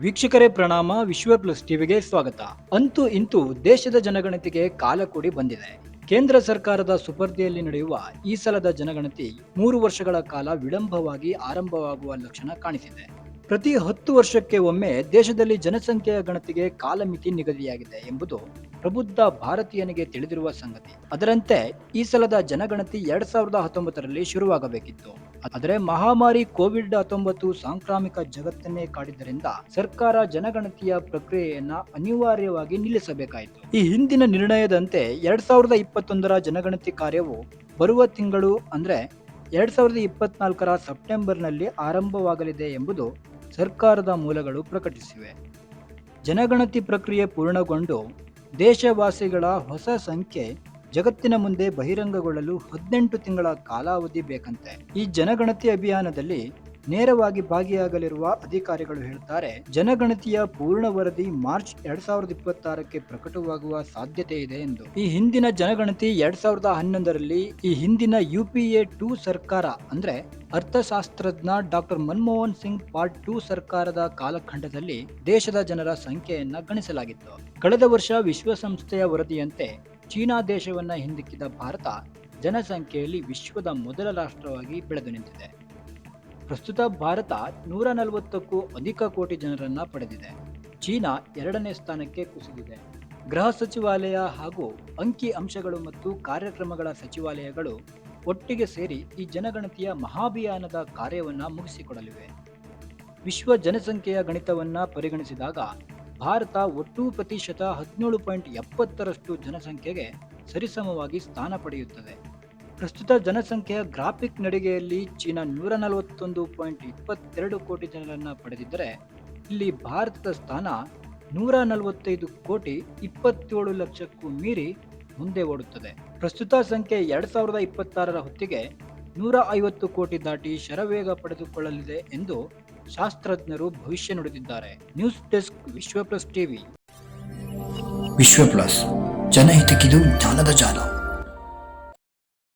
ವೀಕ್ಷಕರೇ, ಪ್ರಣಾಮ. ವಿಶ್ವ ಪ್ಲಸ್ ಟಿವಿಗೆ ಸ್ವಾಗತ. ಅಂತೂ ಇಂತೂ ದೇಶದ ಜನಗಣತಿಗೆ ಕಾಲ ಕೂಡಿ ಬಂದಿದೆ. ಕೇಂದ್ರ ಸರ್ಕಾರದ ಸುಪರ್ದಿಯಲ್ಲಿ ನಡೆಯುವ ಈ ಸಲದ ಜನಗಣತಿ ಮೂರು ವರ್ಷಗಳ ಕಾಲ ವಿಳಂಬವಾಗಿ ಆರಂಭವಾಗುವ ಲಕ್ಷಣ ಕಾಣಿಸಿದೆ. ಪ್ರತಿ ಹತ್ತು ವರ್ಷಕ್ಕೆ ಒಮ್ಮೆ ದೇಶದಲ್ಲಿ ಜನಸಂಖ್ಯೆಯ ಗಣತಿಗೆ ಕಾಲಮಿತಿ ನಿಗದಿಯಾಗಿದೆ ಎಂಬುದು ಪ್ರಬುದ್ಧ ಭಾರತೀಯನಿಗೆ ತಿಳಿದಿರುವ ಸಂಗತಿ. ಅದರಂತೆ, ಈ ಸಲದ ಜನಗಣತಿ ಎರಡ್ ಸಾವಿರದ ಹತ್ತೊಂಬತ್ತರಲ್ಲಿ ಶುರುವಾಗಬೇಕಿತ್ತು. ಆದರೆ, ಮಹಾಮಾರಿ ಕೋವಿಡ್ ಹತ್ತೊಂಬತ್ತು ಸಾಂಕ್ರಾಮಿಕ ಜಗತ್ತನ್ನೇ ಕಾಡಿದ್ದರಿಂದ ಸರ್ಕಾರ ಜನಗಣತಿಯ ಪ್ರಕ್ರಿಯೆಯನ್ನ ಅನಿವಾರ್ಯವಾಗಿ ನಿಲ್ಲಿಸಬೇಕಾಯಿತು. ಈ ಹಿಂದಿನ ನಿರ್ಣಯದಂತೆ ಎರಡ್ ಸಾವಿರದ ಇಪ್ಪತ್ತೊಂದರ ಜನಗಣತಿ ಕಾರ್ಯವು ಬರುವ ತಿಂಗಳು ಅಂದ್ರೆ ಎರಡ್ ಸಾವಿರದ ಇಪ್ಪತ್ನಾಲ್ಕರ ಸೆಪ್ಟೆಂಬರ್ನಲ್ಲಿ ಆರಂಭವಾಗಲಿದೆ ಎಂಬುದು ಸರ್ಕಾರದ ಮೂಲಗಳು ಪ್ರಕಟಿಸಿವೆ. ಜನಗಣತಿ ಪ್ರಕ್ರಿಯೆ ಪೂರ್ಣಗೊಂಡು ದೇಶವಾಸಿಗಳ ಹೊಸ ಸಂಖ್ಯೆ ಜಗತ್ತಿನ ಮುಂದೆ ಬಹಿರಂಗಗೊಳ್ಳಲು ಹದಿನೆಂಟು ತಿಂಗಳ ಕಾಲಾವಧಿ ಬೇಕಂತೆ. ಈ ಜನಗಣತಿ ಅಭಿಯಾನದಲ್ಲಿ ನೇರವಾಗಿ ಭಾಗಿಯಾಗಲಿರುವ ಅಧಿಕಾರಿಗಳು ಹೇಳುತ್ತಾರೆ, ಜನಗಣತಿಯ ಪೂರ್ಣ ವರದಿ ಮಾರ್ಚ್ ಎರಡ್ ಸಾವಿರದ ಇಪ್ಪತ್ತಾರಕ್ಕೆ ಪ್ರಕಟವಾಗುವ ಸಾಧ್ಯತೆ ಇದೆ ಎಂದು. ಈ ಹಿಂದಿನ ಜನಗಣತಿ ಎರಡ್ ಸಾವಿರದ ಹನ್ನೊಂದರಲ್ಲಿ ಈ ಹಿಂದಿನ ಯು ಪಿ ಎ ಟೂ ಸರ್ಕಾರ, ಅಂದ್ರೆ ಅರ್ಥಶಾಸ್ತ್ರಜ್ಞ doctor Manmohan Singh part two ಸರ್ಕಾರದ ಕಾಲಖಂಡದಲ್ಲಿ ದೇಶದ ಜನರ ಸಂಖ್ಯೆಯನ್ನ ಗಣಿಸಲಾಗಿತ್ತು. ಕಳೆದ ವರ್ಷ ವಿಶ್ವಸಂಸ್ಥೆಯ ವರದಿಯಂತೆ ಚೀನಾ ದೇಶವನ್ನ ಹಿಂದಿಕ್ಕಿದ ಭಾರತ ಜನಸಂಖ್ಯೆಯಲ್ಲಿ ವಿಶ್ವದ ಮೊದಲ ರಾಷ್ಟ್ರವಾಗಿ ಬೆಳೆದು ನಿಂತಿದೆ. ಪ್ರಸ್ತುತ ಭಾರತ ನೂರ ನಲವತ್ತಕ್ಕೂ ಅಧಿಕ ಕೋಟಿ ಜನರನ್ನ ಪಡೆದಿದೆ. ಚೀನಾ ಎರಡನೇ ಸ್ಥಾನಕ್ಕೆ ಕುಸಿದಿದೆ. ಗೃಹ ಸಚಿವಾಲಯ ಹಾಗೂ ಅಂಕಿ ಅಂಶಗಳು ಮತ್ತು ಕಾರ್ಯಕ್ರಮಗಳ ಸಚಿವಾಲಯಗಳು ಒಟ್ಟಿಗೆ ಸೇರಿ ಈ ಜನಗಣತಿಯ ಮಹಾಭಿಯಾನದ ಕಾರ್ಯವನ್ನು ಮುಗಿಸಿಕೊಡಲಿವೆ. ವಿಶ್ವ ಜನಸಂಖ್ಯೆಯ ಗಣಿತವನ್ನ ಪರಿಗಣಿಸಿದಾಗ ಭಾರತ ಒಟ್ಟು ಪ್ರತಿಶತ ಹದಿನೇಳು ಪಾಯಿಂಟ್ ಎಪ್ಪತ್ತರಷ್ಟು ಜನಸಂಖ್ಯೆಗೆ ಸರಿಸಮವಾಗಿ ಸ್ಥಾನ ಪಡೆಯುತ್ತದೆ. ಪ್ರಸ್ತುತ ಜನಸಂಖ್ಯೆಯ ಗ್ರಾಫಿಕ್ ನಡಿಗೆಯಲ್ಲಿ ಚೀನಾ ನೂರ ನಲವತ್ತೊಂದು ಪಾಯಿಂಟ್ ಇಪ್ಪತ್ತೆರಡು ಕೋಟಿ ಜನರನ್ನು ಪಡೆದಿದ್ದರೆ, ಇಲ್ಲಿ ಭಾರತದ ಸ್ಥಾನ ನೂರ ನಲವತ್ತೈದು ಕೋಟಿ ಇಪ್ಪತ್ತೇಳು ಲಕ್ಷಕ್ಕೂ ಮೀರಿ ಮುಂದೆ ಓಡುತ್ತದೆ. ಪ್ರಸ್ತುತ ಸಂಖ್ಯೆ ಎರಡ್ ಸಾವಿರದ ಇಪ್ಪತ್ತಾರರ ಹೊತ್ತಿಗೆ ನೂರ ಐವತ್ತು ಕೋಟಿ ದಾಟಿ ಶರವೇಗ ಪಡೆದುಕೊಳ್ಳಲಿದೆ ಎಂದು ಶಾಸ್ತ್ರಜ್ಞರು ಭವಿಷ್ಯ ನುಡಿದಿದ್ದಾರೆ. News desk Vishwa plus TV. Vishwa plus ಜನಹಿತಕ್ಕಿದು ಜ್ಞಾನದ ಜಾಲ.